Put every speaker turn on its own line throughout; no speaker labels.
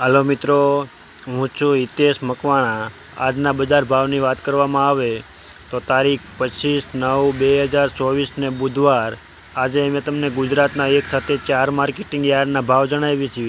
હાલો મિત્રો, હું છું હિતેશ મકવાણા. આજના બજાર ભાવની વાત કરવામાં આવે તો તારીખ પચીસ નવ બે હજાર ચોવીસને બુધવાર. આજે મેં તમને ગુજરાતના એક સાથે ચાર માર્કેટિંગ યાર્ડના ભાવ જણાવી છે.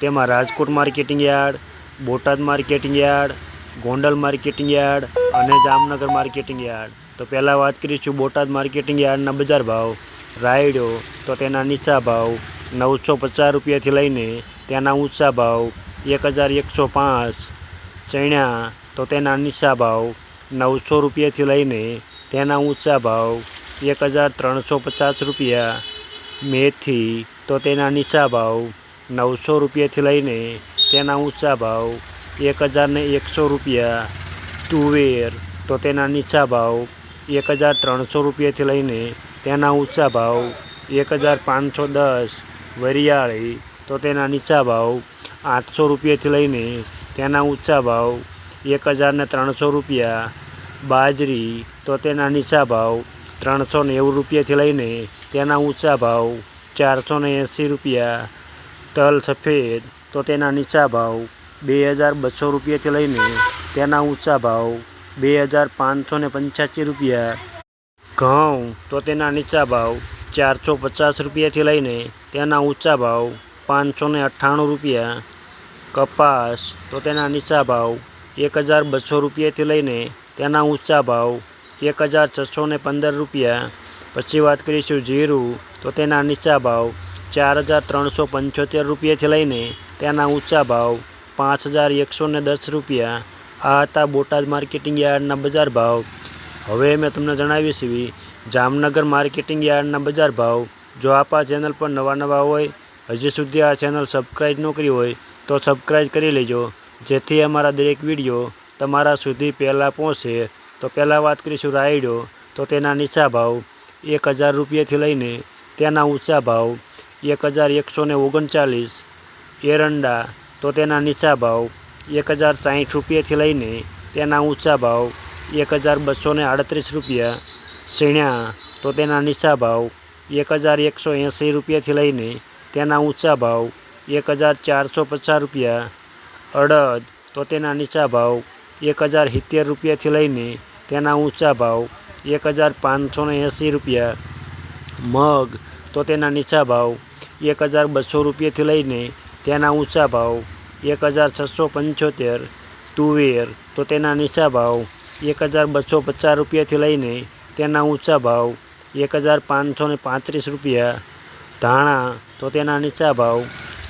તેમાં Rajkot marketing yard, Botad marketing yard, Gondal marketing yard અને જામનગર માર્કેટિંગ યાર્ડ. તો પહેલાં વાત કરીશું બોટાદ માર્કેટિંગ યાર્ડના બજાર ભાવ. રાયડો, તો તેના નીચા ભાવ નવસો પચાસ રૂપિયાથી લઈને તેના ઊંચા ભાવ એક હજાર એકસો પાંચ ચણ્યા તો તેના નીચા ભાવ નવસો રૂપિયાથી લઈને તેના ઊંચા ભાવ એક હજાર ત્રણસો પચાસ રૂપિયા મેથી તો તેના નીચા ભાવ નવસો રૂપિયાથી લઈને તેના ઊંચા ભાવ એક હજારને એકસો રૂપિયા તુવેર તો તેના નીચા ભાવ એક હજાર ત્રણસો રૂપિયાથી લઈને તેના ઊંચા ભાવ એક હજાર પાંચસો દસ વરિયાળી તો તેના નીચા ભાવ આઠસો રૂપિયાથી લઈને તેના ઊંચા ભાવ એક હજારને ત્રણસો રૂપિયા, બાજરી તો તેના નીચા ભાવ ત્રણસો નેવું રૂપિયાથી લઈને તેના ઊંચા ભાવ ચારસો ને એંસી રૂપિયા, તલ સફેદ તો તેના નીચા ભાવ બે હજાર બસો રૂપિયાથી લઈને તેના ઊંચા ભાવ બે હજાર પાંચસો ને પંચ્યાસી રૂપિયા. ઘઉં તો તેના નીચા ભાવ ચારસો પચાસ રૂપિયાથી લઈને તેના ઊંચા ભાવ પાંચસો ને અઠ્ઠાણું રૂપિયા કપાસ તો તેના નીચા ભાવ એક હજાર બસો રૂપિયાથી લઈને તેના ઊંચા ભાવ એક હજાર છસો ને પંદર રૂપિયા. પછી વાત કરીશું જીરું તો તેના નીચા ભાવ ચાર હજાર ત્રણસો પંચોતેર રૂપિયાથી લઈને તેના ઊંચા ભાવ પાંચ હજાર એકસો ને દસ રૂપિયા. આ હતા બોટાદ માર્કેટિંગ યાર્ડના બજાર ભાવ. હવે મેં તમને જણાવીશ જામનગર માર્કેટિંગ યાર્ડના બજાર ભાવ. જો આપ આ ચેનલ પર નવા નવા હોય હજી સુધી આ ચેનલ સબસ્ક્રાઈબ ન કરી હોય તો સબસ્ક્રાઈબ કરી લેજો. જેથી અમારા દરેક વીડિયો તમારા સુધી પહેલાં પહોંચે. તો પહેલાં વાત કરીશું રાયડો. તો તેના નીચા ભાવ એક હજાર રૂપિયાથી લઈને તેના ઊંચા ભાવ એક હજાર એકસો ને ઓગણચાલીસ. એરંડા, તો તેના નીચા ભાવ એક હજાર સાઠ રૂપિયાથી લઈને તેના ઊંચા ભાવ એક હજાર બસો ને આડત્રીસ રૂપિયા. શીણ્યા, તો તેના નીચા ભાવ એક હજાર એકસો એંસી રૂપિયાથી લઈને તેના ઊંચા ભાવ એક હજાર ચારસો પચાસ રૂપિયા. અડદ તો તેના નીચા ભાવ એક હજાર સિત્તેર રૂપિયાથી લઈને તેના ઊંચા ભાવ એક હજાર પાંચસો ને એંસી રૂપિયા. મગ તો તેના નીચા ભાવ એક હજાર બસો રૂપિયાથી લઈને તેના ઊંચા ભાવ એક હજાર છસો પંચોતેર. તુવેર તો તેના નીચા ભાવ એક હજાર બસો પચાસ રૂપિયાથી લઈને તેના ઊંચા ભાવ એક હજાર પાંચસો ને પાંત્રીસ રૂપિયા. ધાણા, તો તેના નીચા ભાવ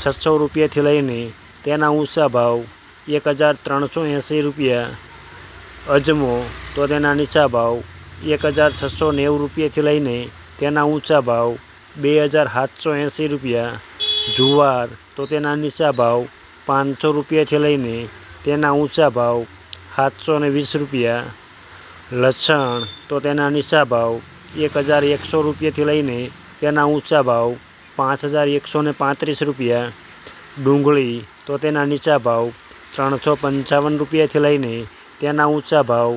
છસો રૂપિયાથી લઈને તેના ઊંચા ભાવ એક હજાર ત્રણસો એંસી રૂપિયા. અજમો, તો તેના નીચા ભાવ એક હજાર છસો નેવું રૂપિયાથી લઈને તેના ઊંચા ભાવ બે હજાર સાતસો એંસી રૂપિયા. જુવાર, તો તેના નીચા ભાવ પાંચસો રૂપિયાથી લઈને તેના ઊંચા ભાવ સાતસો ને વીસ રૂપિયા. લસણ, તો તેના નીચા ભાવ એક હજાર એકસો રૂપિયાથી લઈને તેના ઊંચા ભાવ પાંચ હજાર એકસો પાંત્રીસ રૂપિયા. ડુંગળી તો તેના નીચા ભાવ ત્રણસો પંચાવન રૂપિયાથી લઈને તેના ઊંચા ભાવ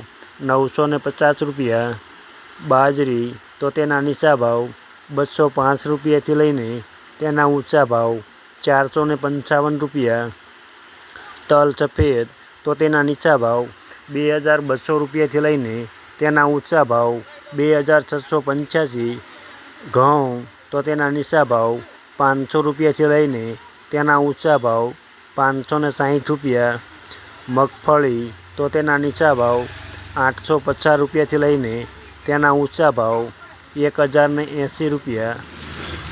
નવસો ને પચાસ રૂપિયા. બાજરી તો તેના નીચા ભાવ બસો પાંચ રૂપિયાથી લઈને તેના ઊંચા ભાવ ચારસો ને પંચાવન રૂપિયા. તલ સફેદ તો તેના નીચા ભાવ બે હજાર બસો રૂપિયાથી લઈને તેના ઊંચા ભાવ બે હજાર છસો પંચ્યાસી. ઘઉં, તો તેના નીચા ભાવ પાંચસો રૂપિયાથી લઈને તેના ઊંચા ભાવ પાંચસો ને સાહીઠ રૂપિયા. મગફળી, તો તેના નીચા ભાવ આઠસો પચાસ રૂપિયાથી લઈને તેના ઊંચા ભાવ એક હજાર ને એંસી રૂપિયા.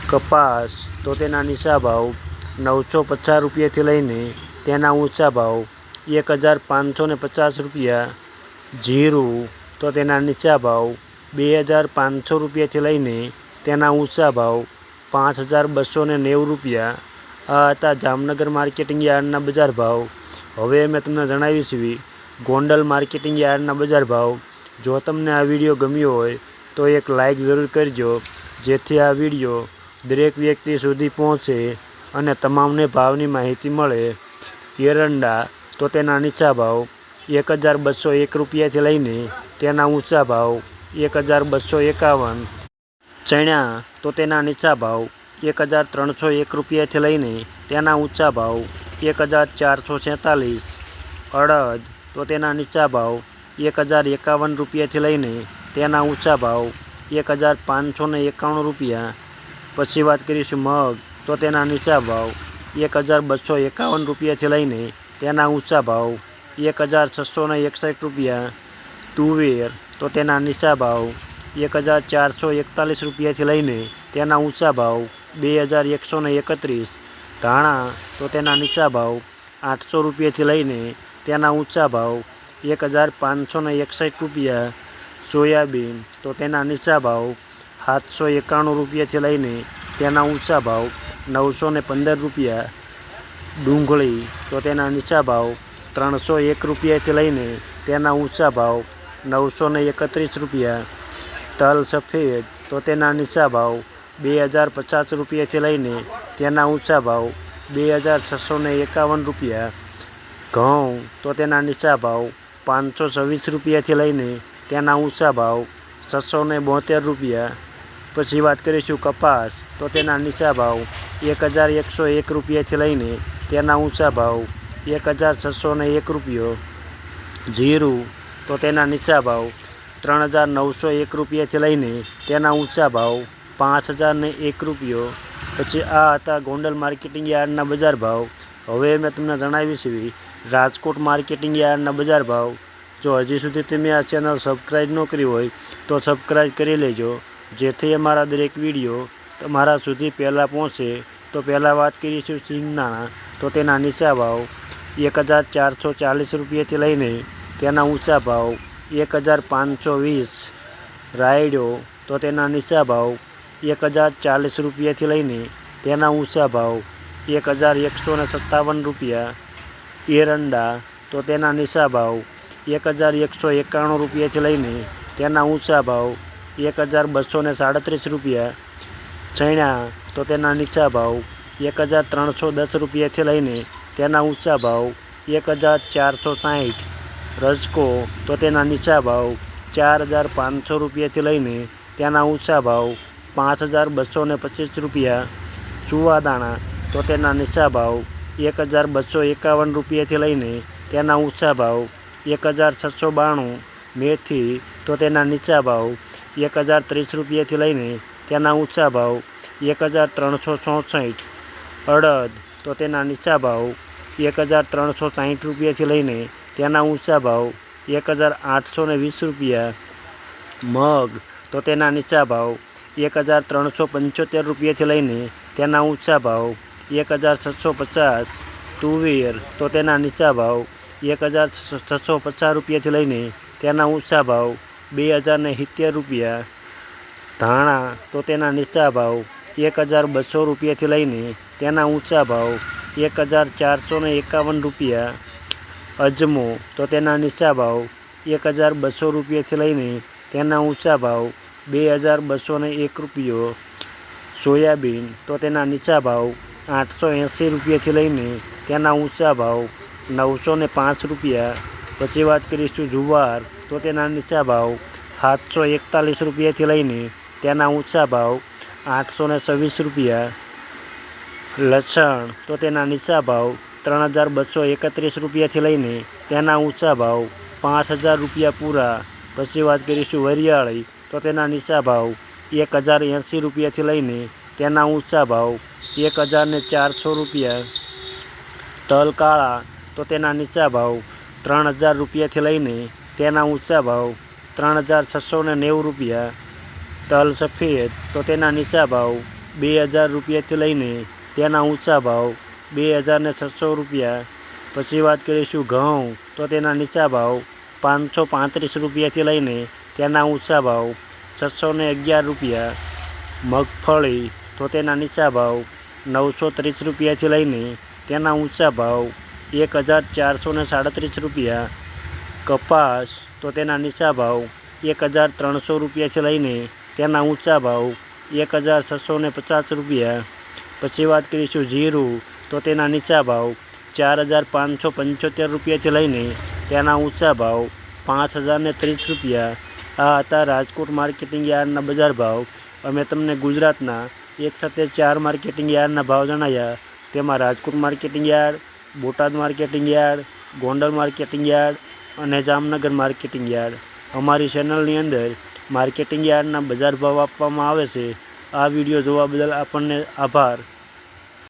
કપાસ, તો તેના નીચા ભાવ નવસો પચાસ રૂપિયાથી લઈને તેના ઊંચા ભાવ એક હજાર પાંચસો ને પચાસ રૂપિયા. જીરું, તો તેના નીચા ભાવ બે હજાર પાંચસો રૂપિયાથી લઈને તેના ઊંચા ભાવ પાંચ હજાર બસો ને નેવું રૂપિયા. આ હતા જામનગર માર્કેટિંગ યાર્ડના બજાર ભાવ. હવે મેં તમને જણાવીશ એવી ગોંડલ માર્કેટિંગ યાર્ડના બજાર ભાવ. જો તમને આ વીડિયો ગમ્યો હોય, તો એક લાઇક જરૂર કરજો, જેથી આ વીડિયો દરેક વ્યક્તિ સુધી પહોંચે અને તમામને ભાવની માહિતી મળે. એરંડા તો તેના નીચા ભાવ, એક હજાર બસો એક રૂપિયાથી લઈને તેના ઊંચા ભાવ, એક હજાર બસો એકાવન. ચણા તો તેના નીચા ભાવ એક હજાર ત્રણસો એક રૂપિયાથી લઈને તેના ઊંચા ભાવ એક હજાર ચારસો છેતાલીસ. અડદ તો તેના નીચા ભાવ એક હજાર એકાવન રૂપિયાથી લઈને તેના ઊંચા ભાવ એક હજાર પાંચસો ને એકાણું રૂપિયા. પછી વાત કરીશું મગ તો તેના નીચા ભાવ એક હજાર બસો એકાવન રૂપિયાથી લઈને તેના ઊંચા ભાવ એક હજાર છસો ને એકસઠ રૂપિયા. તુવેર તો તેના નીચા ભાવ એક હજાર ચારસો એકતાલીસ રૂપિયાથી લઈને તેના ઊંચા ભાવ બે હજાર એકસો એકત્રીસ. ધાણા તો તેના નીચા ભાવ આઠસો રૂપિયાથી લઈને તેના ઊંચા ભાવ એક હજાર પાંચસો એકસઠ રૂપિયા. સોયાબીન તો તેના નીચા ભાવ સાતસો એકાણું રૂપિયાથી લઈને તેના ઊંચા ભાવ નવસો પંદર રૂપિયા. ડુંગળી તો તેના નીચા ભાવ ત્રણસો એક રૂપિયાથી લઈને તેના ઊંચા ભાવ નવસો એકત્રીસ રૂપિયા. તલ સફેદ, તો તેના નીચા ભાવ બે હજાર પચાસ રૂપિયાથી લઈને તેના ઊંચા ભાવ બે હજાર છસો એકાવન રૂપિયા. ઘઉં, તો તેના નીચા ભાવ પાંચસો છવ્વીસ રૂપિયાથી લઈને તેના ઊંચા ભાવ છસો ને બોતેર રૂપિયા. પછી વાત કરીશું કપાસ, તો તેના નીચા ભાવ એક હજાર એકસો એક રૂપિયાથી લઈને તેના ઊંચા ભાવ એક હજાર છસો એક રૂપિયો. જીરું, તો તેના નીચા ભાવ ત્રણ હજાર નવસો એક રૂપિયાથી લઈને તેના ઊંચા ભાવ પાંચ હજાર ને એક રૂપિયો. પછી આ હતા ગોંડલ માર્કેટિંગ યાર્ડના બજાર ભાવ. હવે મેં તમને જણાવી છે રાજકોટ માર્કેટિંગ યાર્ડના બજાર ભાવ. જો હજી સુધી તમે આ ચેનલ સબસ્ક્રાઈબ ન કરી હોય, તો સબસ્ક્રાઈબ કરી લેજો. જેથી અમારા દરેક વીડિયો તમારા સુધી પહેલાં પહોંચે. તો પહેલાં વાત કરીશું સિંગદાણા તો તેના નીચા ભાવ. એક હજાર ચારસો ચાલીસ રૂપિયાથી લઈને તેના ઊંચા ભાવ. એક હજાર પાંચસો વીસ રાયડો, તો તેના નીચા ભાવ એક હજાર ચાલીસ રૂપિયાથી લઈને તેના ઊંચા ભાવ એક હજાર એકસો ને સત્તાવન રૂપિયા. એરંડા, તો તેના નીચા ભાવ એક હજાર એકસો એકાણું રૂપિયાથી લઈને તેના ઊંચા ભાવ એક હજાર બસો ને સાડત્રીસ રૂપિયા. ચણા, તો તેના નીચા ભાવ એક હજાર ત્રણસો દસ રૂપિયાથી લઈને તેના ઊંચા ભાવ એક હજાર ચારસો સાહીઠ રજકો તો તેના નીચા ભાવ ચાર હજાર પાંચસો રૂપિયાથી લઈને તેના ઊંચા ભાવ પાંચ હજાર બસો ને પચીસ રૂપિયા. સુવાદાણા તો તેના નીચા ભાવ એક હજાર બસો એકાવન રૂપિયાથી લઈને તેના ઊંચા ભાવ એક હજાર છસો બાણું. મેથી તો તેના નીચા ભાવ એક હજાર ત્રીસ રૂપિયાથી લઈને તેના ઊંચા ભાવ એક હજાર ત્રણસો ચોસઠ. અડદ તો તેના નીચા ભાવ એક હજાર ત્રણસો સાહીઠ રૂપિયાથી લઈને તેના ઊંચા ભાવ એક હજાર આઠસો ને વીસ રૂપિયા. મગ તો તેના નીચા ભાવ એક હજાર ત્રણસો પંચોતેર રૂપિયાથી લઈને તેના ઊંચા ભાવ એક હજાર છસો પચાસ. તુવેર તો તેના નીચા ભાવ એક હજાર છસો પચાસ રૂપિયાથી લઈને તેના ઊંચા ભાવ બે હજાર ને સિત્તેર રૂપિયા. ધાણા તો તેના નીચા ભાવ એક હજાર બસો રૂપિયાથી લઈને તેના ઊંચા ભાવ એક હજાર ચારસો ને એકાવન રૂપિયા. અજમો, તો તેના નીચા ભાવ એક હજાર બસો રૂપિયાથી લઈને તેના ઊંચા ભાવ બે હજાર બસો એક રૂપિયો. સોયાબીન, તો તેના નીચા ભાવ આઠસો એંસી રૂપિયાથી લઈને તેના ઊંચા ભાવ નવસો પાંચ રૂપિયા. પછી વાત કરીશું જુવાર, તો તેના નીચા ભાવ સાતસો એકતાલીસ રૂપિયાથી લઈને તેના ઊંચા ભાવ આઠસો છવ્વીસ રૂપિયા. લસણ, તો તેના નીચા ભાવ ત્રણ હજાર બસો એકત્રીસ રૂપિયાથી લઈને તેના ઊંચા ભાવ પાંચ હજાર રૂપિયા પૂરા. પછી વાત કરીશું વરિયાળી, તો તેના નીચા ભાવ એક હજાર એંસી રૂપિયાથી લઈને તેના ઊંચા ભાવ એક હજાર ને ચારસો રૂપિયા. તલ કાળા, તો તેના નીચા ભાવ ત્રણ હજાર રૂપિયાથી લઈને તેના ઊંચા ભાવ ત્રણ હજાર છસો ને નેવું રૂપિયા. તલ સફેદ, તો તેના નીચા ભાવ બે હજાર રૂપિયાથી લઈને તેના ઊંચા ભાવ બે હજારને છસો રૂપિયા. પછી વાત કરીશું ઘઉં, તો તેના નીચા ભાવ પાંચસો પાંત્રીસ રૂપિયાથી લઈને તેના ઊંચા ભાવ છસો અગિયાર રૂપિયા. મગફળી, તો તેના નીચા ભાવ નવસો ત્રીસ રૂપિયાથી લઈને તેના ઊંચા ભાવ એક હજાર ચારસો સાડત્રીસ રૂપિયા. કપાસ, તો તેના નીચા ભાવ એક હજાર ત્રણસો રૂપિયાથી લઈને તેના ઊંચા ભાવ એક હજાર છસો પચાસ રૂપિયા. પછી વાત કરીશું જીરું તો તેના નીચા ભાવ ચાર હજાર પાંચસો પંચોતેર રૂપિયાથી લઈને તેના ઊંચા ભાવ પાંચ હજારને ત્રીસ રૂપિયા. આ હતા રાજકોટ માર્કેટિંગ યાર્ડના બજાર ભાવ. અમે તમને ગુજરાતના એક સાથે ચાર માર્કેટિંગ યાર્ડના ભાવ જણાવ્યા તેમાં Rajkot marketing yard, Botad marketing yard, Gondal marketing yard અને જામનગર માર્કેટિંગ યાર્ડ. અમારી ચેનલની અંદર માર્કેટિંગ યાર્ડના બજાર ભાવ આપવામાં આવે છે. આ વીડિયો જોવા બદલ આપણને આભાર.